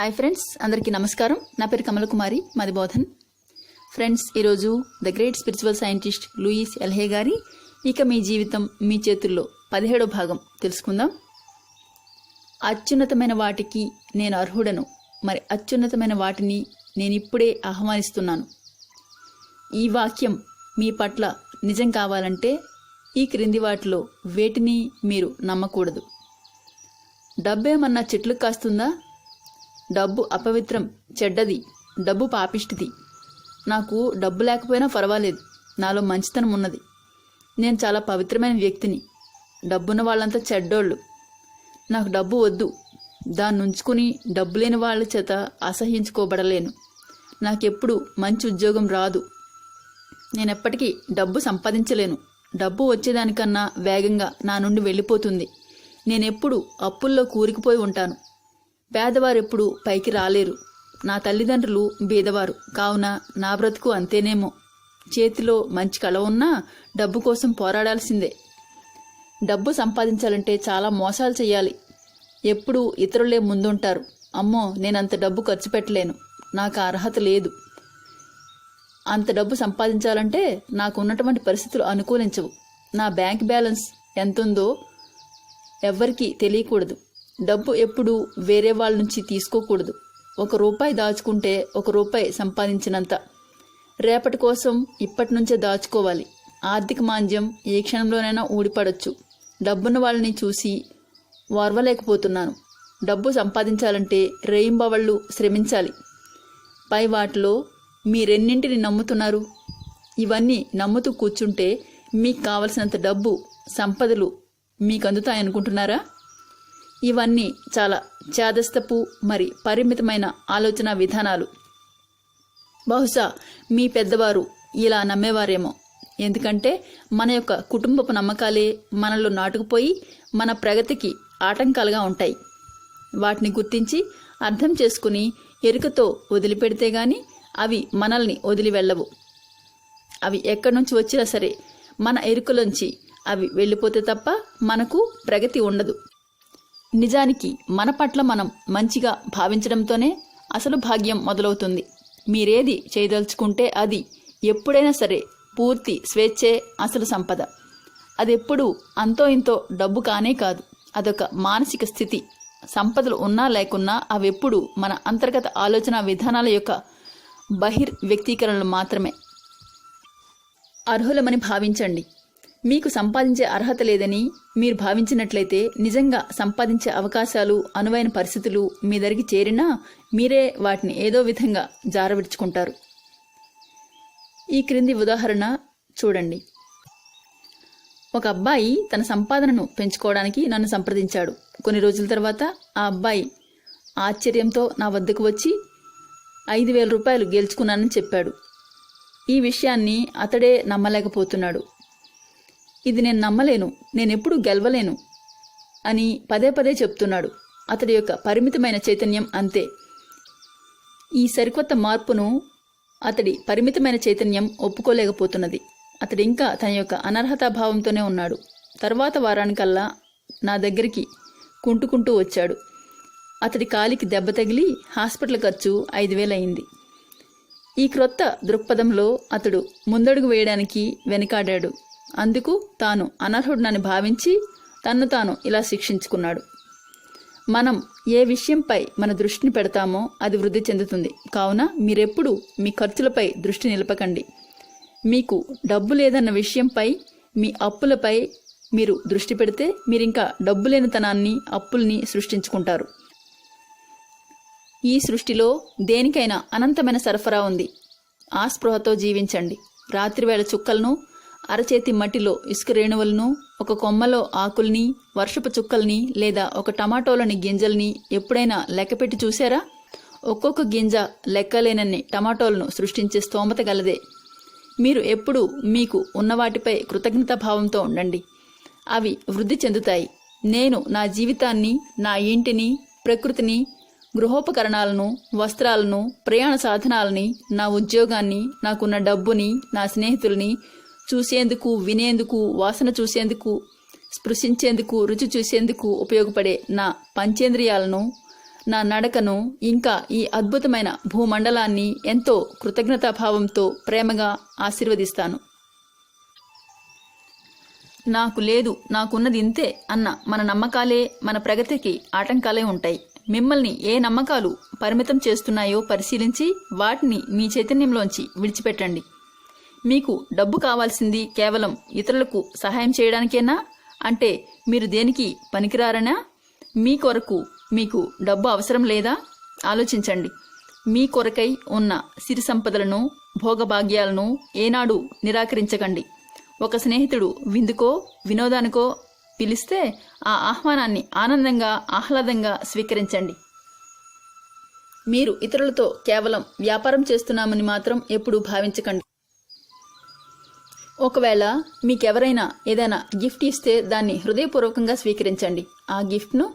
Hi friends అందరికీ నమస్కారం. నా పేరు కమలకుమారి. మాది బోధన్. ఫ్రెండ్స్ ఈరోజు the great spiritual scientist Louise Hay గారి ఇక మీ జీవితం మీ చేతుల్లో పదిహేడో భాగం తెలుసుకుందాం. అత్యున్నతమైన వాటికి నేను అర్హుడను. మరి అత్యున్నతమైన వాటిని నేను ఇప్పుడే ఆహ్వానిస్తున్నాను. ఈ వాక్యం మీ పట్ల నిజం కావాలంటే ఈ క్రింది వాటిలో వేటిని మీరు నమ్మకూడదు. డబ్బేమన్నా చెట్లు కాస్తుందా? డబ్బు అపవిత్రం చెడ్డది డబ్బు పాపిష్టిది. నాకు డబ్బు లేకపోయినా పర్వాలేదు. నాలో మంచితనం ఉన్నది. నేను చాలా పవిత్రమైన వ్యక్తిని. డబ్బున్న వాళ్ళంతా చెడ్డోళ్ళు. నాకు డబ్బు వద్దు. దాన్ని ఉంచుకుని డబ్బు లేని వాళ్ళ చేత అసహ్యించుకోబడలేను నాకెప్పుడు మంచి ఉద్యోగం రాదు. నేనెప్పటికీ డబ్బు సంపాదించలేను. డబ్బు వచ్చేదానికన్నా వేగంగా నా నుండి వెళ్ళిపోతుంది. నేనెప్పుడు అప్పుల్లో కూరుకుపోయి ఉంటాను. పేదవారెప్పుడు పైకి రాలేరు. నా తల్లిదండ్రులు బీదవారు. కావున నా బ్రతుకు అంతేనేమో. చేతిలో మంచి కళ ఉన్నా డబ్బు కోసం పోరాడాల్సిందే. డబ్బు సంపాదించాలంటే చాలా మోసాలు చేయాలి ఎప్పుడు ఇతరులే ముందుంటారు. అమ్మో నేనంత డబ్బు ఖర్చు పెట్టలేను. నాకు అర్హత లేదు. అంత డబ్బు సంపాదించాలంటే నాకు ఉన్నటువంటి పరిస్థితులు అనుకూలించవు. నా బ్యాంక్ బ్యాలెన్స్ ఎంతుందో ఎవ్వరికీ తెలియకూడదు. డబ్బు ఎప్పుడు వేరే వాళ్ళ నుంచి తీసుకోకూడదు. ఒక రూపాయి దాచుకుంటే ఒక రూపాయి సంపాదించినంత. రేపటి కోసం ఇప్పటి నుంచే దాచుకోవాలి. ఆర్థిక మాంద్యం ఏ క్షణంలోనైనా ఊడిపడొచ్చు. డబ్బున్న వాళ్ళని చూసి వార్వలేకపోతున్నాను. డబ్బు సంపాదించాలంటే రేయింబవళ్ళు శ్రమించాలి. పై వాటిలో మీరెన్నింటిని నమ్ముతున్నారు? ఇవన్నీ నమ్ముతూ కూర్చుంటే మీకు కావలసినంత డబ్బు సంపదలు మీకు అందుతాయనుకుంటున్నారా ఇవన్నీ చాలా చేదస్తపు మరి పరిమితమైన ఆలోచన విధానాలు. బహుశా మీ పెద్దవారు ఇలా నమ్మేవారేమో. ఎందుకంటే మన యొక్క కుటుంబపు నమ్మకాలే మనలో నాటుకుపోయి మన ప్రగతికి ఆటంకాలుగా ఉంటాయి. వాటిని గుర్తించి అర్థం చేసుకుని ఎరుకతో వదిలిపెడితే గాని అవి మనల్ని వదిలి వెళ్ళవు. అవి ఎక్కడి నుంచి వచ్చినా సరే మన ఎరుకలోంచి అవి వెళ్ళిపోతే తప్ప మనకు ప్రగతి ఉండదు. నిజానికి మన పట్ల మనం మంచిగా భావించడంతోనే అసలు భాగ్యం మొదలవుతుంది. మీరేది చేయదలుచుకుంటే అది ఎప్పుడైనా సరే పూర్తి స్వేచ్ఛే అసలు సంపద. అదెప్పుడు అంతో ఇంతో డబ్బు కానే కాదు. అదొక మానసిక స్థితి. సంపదలు ఉన్నా లేకున్నా అవెప్పుడు మన అంతర్గత ఆలోచన విధానాల యొక్క బహిర్ వ్యక్తీకరణలు మాత్రమే. అర్హులమని భావించండి. మీకు సంపాదించే అర్హత లేదని మీరు భావించినట్లయితే నిజంగా సంపాదించే అవకాశాలు అనువైన పరిస్థితులు మీ దగ్గరికి చేరినా మీరే వాటిని ఏదో విధంగా జారవిడ్చుకుంటారు. ఈ క్రింది ఉదాహరణ చూడండి. ఒక అబ్బాయి తన సంపాదనను పెంచుకోవడానికి నన్ను సంప్రదించాడు. కొన్ని రోజుల తర్వాత ఆ అబ్బాయి ఆశ్చర్యంతో నా వద్దకు వచ్చి ఐదు వేల రూపాయలు గెలుచుకున్నానని చెప్పాడు. ఈ విషయాన్ని అతడే నమ్మలేకపోతున్నాడు. ఇది నేను నమ్మలేను నేనెప్పుడు గెలవలేను అని పదే పదే చెప్తున్నాడు. అతడి యొక్క పరిమితమైన చైతన్యం అంతే. ఈ సరికొత్త మార్పును అతడి పరిమితమైన చైతన్యం ఒప్పుకోలేకపోతున్నది. అతడు ఇంకా తన యొక్క అనర్హతాభావంతోనే ఉన్నాడు. తర్వాత వారానికల్లా నా దగ్గరికి కుంటుకుంటూ వచ్చాడు. అతడి కాలికి దెబ్బ తగిలి హాస్పిటల్ ఖర్చు ఐదు వేలయింది. ఈ క్రొత్త దృక్పథంలో అతడు ముందడుగు వేయడానికి వెనుకాడాడు. అందుకు తాను అనర్హుడినని భావించి తన్ను తాను ఇలా శిక్షించుకున్నాడు. మనం ఏ విషయంపై మన దృష్టిని పెడతామో అది వృద్ధి చెందుతుంది. కావున మీరెప్పుడు మీ ఖర్చులపై దృష్టి నిలపకండి. మీకు డబ్బు లేదన్న విషయంపై మీ అప్పులపై మీరు దృష్టి పెడితే మీరింకా డబ్బు లేనితనాన్ని అప్పుల్ని సృష్టించుకుంటారు. ఈ సృష్టిలో దేనికైనా అనంతమైన సరఫరా ఉంది. ఆ స్పృహతో జీవించండి. రాత్రివేళ చుక్కలను అరచేతి మట్టిలో ఇసుక రేణువులను ఒక కొమ్మలో ఆకుల్ని వర్షపు చుక్కల్ని లేదా ఒక టమాటోలని గింజల్ని ఎప్పుడైనా లెక్కపెట్టి చూశారా? ఒక్కొక్క గింజ లెక్కలేనన్ని టమాటోలను సృష్టించే స్తోమత గలదే. మీరు ఎప్పుడూ మీకు ఉన్నవాటిపై కృతజ్ఞతాభావంతో ఉండండి. అవి వృద్ధి చెందుతాయి. నేను నా జీవితాన్ని నా ఇంటిని ప్రకృతిని గృహోపకరణాలను వస్త్రాలను ప్రయాణ సాధనాలని నా ఉద్యోగాన్ని నాకున్న డబ్బుని నా స్నేహితుల్ని చూసేందుకు వినేందుకు వాసన చూసేందుకు స్పృశించేందుకు రుచి చూసేందుకు ఉపయోగపడే నా పంచేంద్రియాలను నా నడకను ఇంకా ఈ అద్భుతమైన భూమండలాన్ని ఎంతో కృతజ్ఞతాభావంతో ప్రేమగా ఆశీర్వదిస్తాను. నాకు లేదు నాకున్నది ఇంతే అన్న మన నమ్మకాలే మన ప్రగతికి ఆటంకాలే ఉంటాయి. మిమ్మల్ని ఏ నమ్మకాలు పరిమితం చేస్తున్నాయో పరిశీలించి వాటిని మీ చైతన్యంలోంచి విడిచిపెట్టండి. మీకు డబ్బు కావాల్సింది కేవలం ఇతరులకు సహాయం చేయడానికేనా? అంటే మీరు దేనికి పనికిరారనా? మీ కొరకు మీకు డబ్బు అవసరం లేదా? ఆలోచించండి. మీ కొరకై ఉన్న సిరి సంపదలను భోగభాగ్యాలను ఏనాడు నిరాకరించకండి. ఒక స్నేహితుడు విందుకో వినోదానికో పిలిస్తే ఆ ఆహ్వానాన్ని ఆనందంగా ఆహ్లాదంగా స్వీకరించండి. మీరు ఇతరులతో కేవలం వ్యాపారం చేస్తున్నామని మాత్రం ఎప్పుడూ భావించకండి. ఒకవేళ మీకెవరైనా ఏదైనా గిఫ్ట్ ఇస్తే దాన్ని హృదయపూర్వకంగా స్వీకరించండి. ఆ గిఫ్ట్ను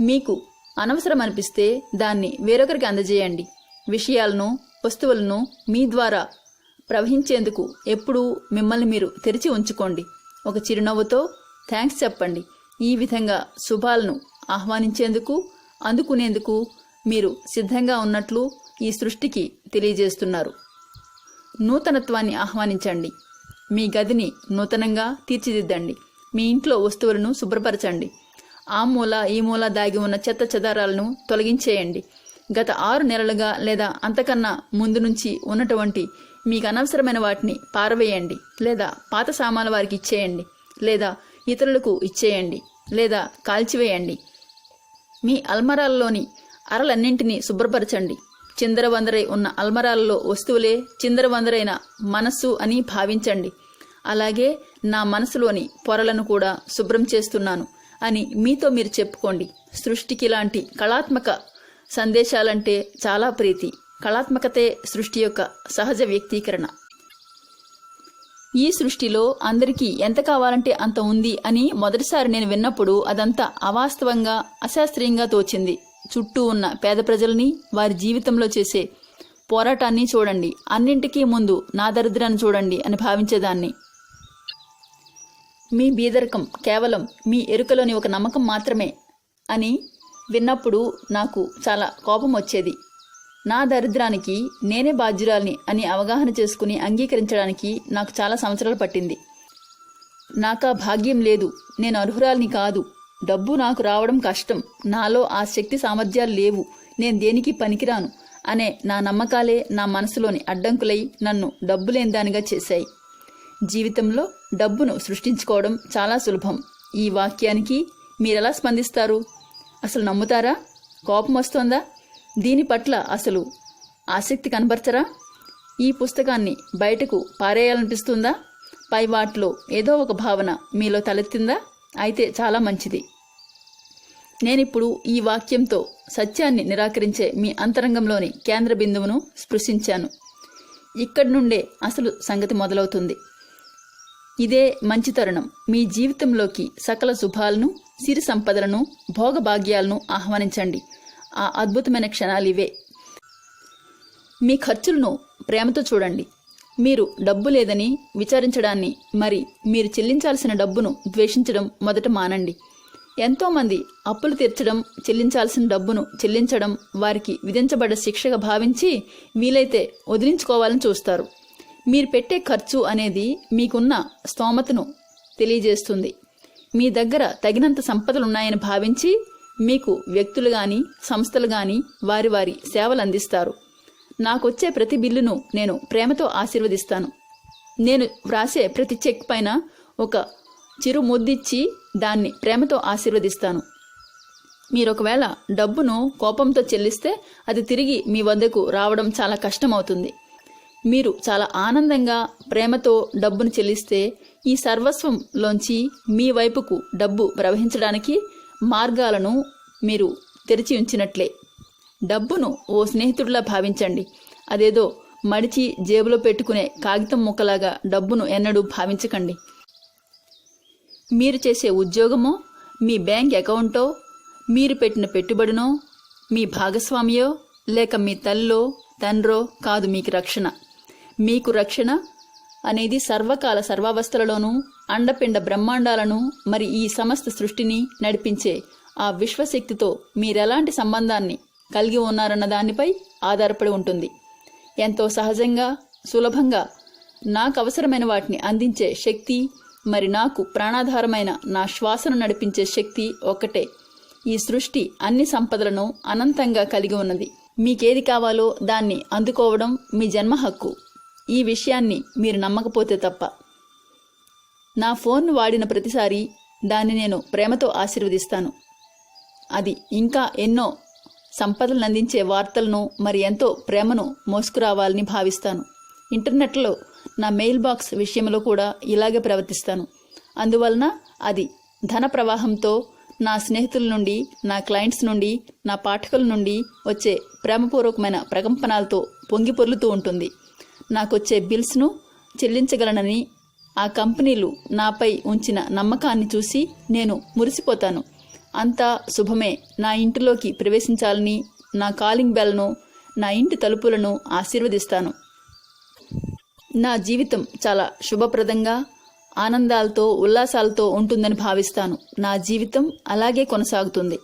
మీకు అనవసరం అనిపిస్తే దాన్ని వేరొకరికి అందజేయండి. విషయాలను వస్తువులను మీ ద్వారా ప్రవహించేందుకు ఎప్పుడూ మిమ్మల్ని మీరు తెరిచి ఉంచుకోండి. ఒక చిరునవ్వుతో థ్యాంక్స్ చెప్పండి. ఈ విధంగా శుభాలను ఆహ్వానించేందుకు అందుకునేందుకు మీరు సిద్ధంగా ఉన్నట్లు ఈ సృష్టికి తెలియజేస్తున్నారు. నూతనత్వాన్ని ఆహ్వానించండి. మీ గదిని నూతనంగా తీర్చిదిద్దండి. మీ ఇంట్లో వస్తువులను శుభ్రపరచండి. ఆ మూల ఈ మూల దాగి ఉన్న చెత్త చెదారాలను తొలగించేయండి. గత ఆరు నెలలుగా లేదా అంతకన్నా ముందు నుంచి ఉన్నటువంటి మీకు అనవసరమైన వాటిని పారవేయండి. లేదా పాత సామాన్ల వారికి ఇచ్చేయండి. లేదా ఇతరులకు ఇచ్చేయండి. లేదా కాల్చివేయండి. మీ అల్మరాల్లోని అరలన్నింటినీ శుభ్రపరచండి. చిందరవందరై ఉన్న అల్మరాలలో వస్తువులే చిందరవందరైన మనస్సు అని భావించండి. అలాగే నా మనసులోని పొరలను కూడా శుభ్రం చేస్తున్నాను అని మీతో మీరు చెప్పుకోండి. సృష్టికి ఇలాంటి కళాత్మక సందేశాలంటే చాలా ప్రీతి. కళాత్మకతే సృష్టి యొక్క సహజ వ్యక్తీకరణ. ఈ సృష్టిలో అందరికీ ఎంత కావాలంటే అంత ఉంది అని మొదటిసారి నేను విన్నప్పుడు అదంతా అవాస్తవంగా అశాస్త్రీయంగా తోచింది. చుట్టూ ఉన్న పేద ప్రజల్ని వారి జీవితంలో చేసే పోరాటాన్ని చూడండి. అన్నింటికీ ముందు నా దరిద్రాన్ని చూడండి అని భావించేదాన్ని. మీ బీదరికం కేవలం మీ ఎరుకలోని ఒక నమ్మకం మాత్రమే అని విన్నప్పుడు నాకు చాలా కోపం వచ్చేది. నా దరిద్రానికి నేనే బాధ్యురాల్ని అని అవగాహన చేసుకుని అంగీకరించడానికి నాకు చాలా సంవత్సరాలు పట్టింది. నాకా భాగ్యం లేదు. నేను అర్హురాల్ని కాదు. డబ్బు నాకు రావడం కష్టం. నాలో ఆ శక్తి సామర్థ్యాలు లేవు. నేను దేనికి పనికిరాను? అనే నా నమ్మకాలే నా మనసులోని అడ్డంకులై నన్ను డబ్బు లేనిదానిగా చేశాయి. జీవితంలో డబ్బును సృష్టించుకోవడం చాలా సులభం. ఈ వాక్యానికి మీరెలా స్పందిస్తారు? అసలు నమ్ముతారా? కోపం వస్తోందా? దీని పట్ల అసలు ఆసక్తి కనబరచరా? ఈ పుస్తకాన్ని బయటకు పారేయాలనిపిస్తుందా? పై వాటిలో ఏదో ఒక భావన మీలో తలెత్తిందా? అయితే చాలా మంచిది. నేనిప్పుడు ఈ వాక్యంతో సత్యాన్ని నిరాకరించే మీ అంతరంగంలోని కేంద్ర బిందువును స్పృశించాను. ఇక్కడి నుండే అసలు సంగతి మొదలవుతుంది. ఇదే మంచి తరుణం. మీ జీవితంలోకి సకల శుభాలను సిరి సంపదలను భోగభాగ్యాలను ఆహ్వానించండి. ఆ అద్భుతమైన క్షణాలు ఇవే. మీ ఖర్చులను ప్రేమతో చూడండి. మీరు డబ్బు లేదని విచారించడాన్ని మరి మీరు చెల్లించాల్సిన డబ్బును ద్వేషించడం మొదట మానండి. ఎంతోమంది అప్పులు తీర్చడం చెల్లించాల్సిన డబ్బును చెల్లించడం వారికి విధించబడ్డ శిక్షగా భావించి వీలైతే వదిలించుకోవాలని చూస్తారు. మీరు పెట్టే ఖర్చు అనేది మీకున్న స్తోమతను తెలియజేస్తుంది. మీ దగ్గర తగినంత సంపదలున్నాయని భావించి మీకు వ్యక్తులు కానీ సంస్థలు కానీ వారి వారి సేవలు అందిస్తారు. నాకొచ్చే ప్రతి బిల్లును నేను ప్రేమతో ఆశీర్వదిస్తాను. నేను వ్రాసే ప్రతి చెక్ పైన ఒక చిరు ముద్దిచ్చి దాన్ని ప్రేమతో ఆశీర్వదిస్తాను. మీరు ఒకవేళ డబ్బును కోపంతో చెల్లిస్తే అది తిరిగి మీ వద్దకు రావడం చాలా కష్టమవుతుంది. మీరు చాలా ఆనందంగా ప్రేమతో డబ్బును చెల్లిస్తే ఈ సర్వస్వంలోంచి మీ వైపుకు డబ్బు ప్రవహించడానికి మార్గాలను మీరు తెరిచి ఉంచినట్లే. డబ్బును ఓ స్నేహితుడిలా భావించండి. అదేదో మడిచి జేబులో పెట్టుకునే కాగితం ముక్కలాగా డబ్బును ఎన్నడూ భావించకండి. మీరు చేసే ఉద్యోగమో మీ బ్యాంక్ అకౌంటో మీరు పెట్టిన పెట్టుబడినో మీ భాగస్వామియో లేక మీ తల్లో తండ్రో కాదు మీకు రక్షణ. మీకు రక్షణ అనేది సర్వకాల సర్వావస్థలలోనూ అండపిండ బ్రహ్మాండాలను మరి ఈ సమస్త సృష్టిని నడిపించే ఆ విశ్వశక్తితో మీరెలాంటి సంబంధాన్ని కలిగి ఉన్నారన్న దానిపై ఆధారపడి ఉంటుంది. ఎంతో సహజంగా సులభంగా నాకు అవసరమైన వాటిని అందించే శక్తి మరి నాకు ప్రాణాధారమైన నా శ్వాసను నడిపించే శక్తి ఒక్కటే. ఈ సృష్టి అన్ని సంపదలను అనంతంగా కలిగి ఉన్నది. మీకేది కావాలో దాన్ని అందుకోవడం మీ జన్మ హక్కు. ఈ విషయాన్ని మీరు నమ్మకపోతే తప్ప. నా ఫోన్ వాడిన ప్రతిసారి దాన్ని నేను ప్రేమతో ఆశీర్వదిస్తాను. అది ఇంకా ఎన్నో సంపదలను అందించే వార్తలను మరి ఎంతో ప్రేమను మోసుకురావాలని భావిస్తాను. ఇంటర్నెట్లో నా మెయిల్ బాక్స్ విషయంలో కూడా ఇలాగే ప్రవర్తిస్తాను. అందువలన అది ధన ప్రవాహంతో నా స్నేహితుల నుండి నా క్లయింట్స్ నుండి నా పాఠకుల నుండి వచ్చే ప్రేమపూర్వకమైన ప్రకంపనాలతో పొంగి పొర్లుతూ ఉంటుంది. నాకొచ్చే బిల్స్ను చెల్లించగలనని ఆ కంపెనీలు నాపై ఉంచిన నమ్మకాన్ని చూసి నేను మురిసిపోతాను. అంతా శుభమే నా ఇంటిలోకి ప్రవేశించాలని నా కాలింగ్ బెల్ను నా ఇంటి తలుపులను ఆశీర్వదిస్తాను. నా జీవితం చాలా శుభప్రదంగా ఆనందాలతో ఉల్లాసాలతో ఉంటుందని భావిస్తాను. నా జీవితం అలాగే కొనసాగుతుంది.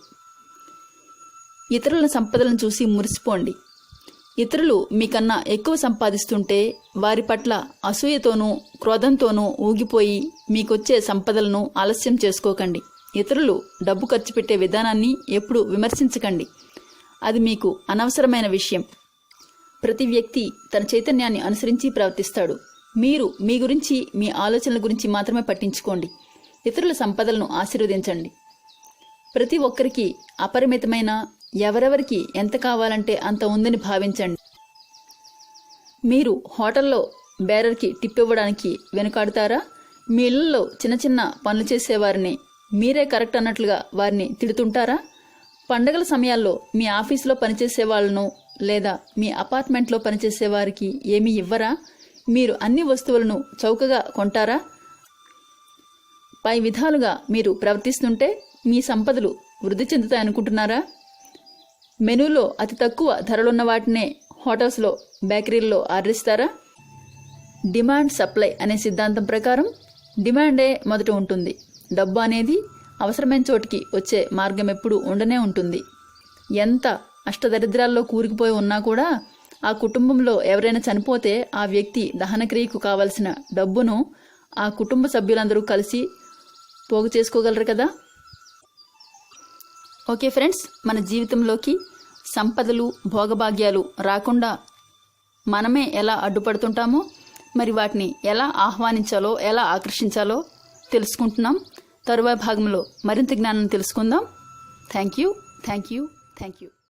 ఇతరుల సంపదలను చూసి మురిసిపోండి. ఇతరులు మీకన్నా ఎక్కువ సంపాదిస్తుంటే వారి పట్ల అసూయతోనూ క్రోధంతోనూ ఊగిపోయి మీకొచ్చే సంపదలను ఆలస్యం చేసుకోకండి. ఇతరులు డబ్బు ఖర్చు పెట్టే విధానాన్ని ఎప్పుడూ విమర్శించకండి. అది మీకు అనవసరమైన విషయం. ప్రతి వ్యక్తి తన చైతన్యాన్ని అనుసరించి ప్రవర్తిస్తాడు. మీరు మీ గురించి మీ ఆలోచనల గురించి మాత్రమే పట్టించుకోండి. ఇతరుల సంపదలను ఆశీర్వదించండి. ప్రతి ఒక్కరికి అపరిమితమైన ఎవరెవరికి ఎంత కావాలంటే అంత ఉందని భావించండి. మీరు హోటల్లో బేరర్కి టిప్ ఇవ్వడానికి వెనుకాడుతారా? మీ ఇళ్ళలో చిన్న చిన్న పనులు చేసేవారిని మీరే కరెక్ట్ అన్నట్లుగా వారిని తిడుతుంటారా? పండగల సమయాల్లో మీ ఆఫీసులో పనిచేసే వాళ్ళను లేదా మీ అపార్ట్మెంట్లో పనిచేసే వారికి ఏమీ ఇవ్వరా? మీరు అన్ని వస్తువులను చౌకగా కొంటారా? పై విధాలుగా మీరు ప్రవర్తిస్తుంటే మీ సంపదలు వృద్ధి చెందుతాయనుకుంటున్నారా? మెనూలో అతి తక్కువ ధరలున్న వాటినే హోటల్స్లో బేకరీల్లో ఆర్డర్ ఇస్తారా డిమాండ్ సప్లై అనే సిద్ధాంతం ప్రకారం డిమాండే మొదట ఉంటుంది. డబ్బు అనేది అవసరమైన చోటికి వచ్చే మార్గం ఎప్పుడు ఉండనే ఉంటుంది. ఎంత అష్టదరిద్రాల్లో కూరుకుపోయి ఉన్నా కూడా ఆ కుటుంబంలో ఎవరైనా చనిపోతే ఆ వ్యక్తి దహనక్రియకు కావలసిన డబ్బును ఆ కుటుంబ సభ్యులందరూ కలిసి పోగు చేసుకోగలరు కదా? ఓకే ఫ్రెండ్స్ మన జీవితంలోకి సంపదలు భోగభాగ్యాలు రాకుండా మనమే ఎలా అడ్డుపడుతుంటామో మరి వాటిని ఎలా ఆహ్వానించాలో ఎలా ఆకర్షించాలో తెలుసుకుంటున్నాం. తరువాయి భాగంలో మరింత జ్ఞానం తెలుసుకుందాం. Thank you thank you thank you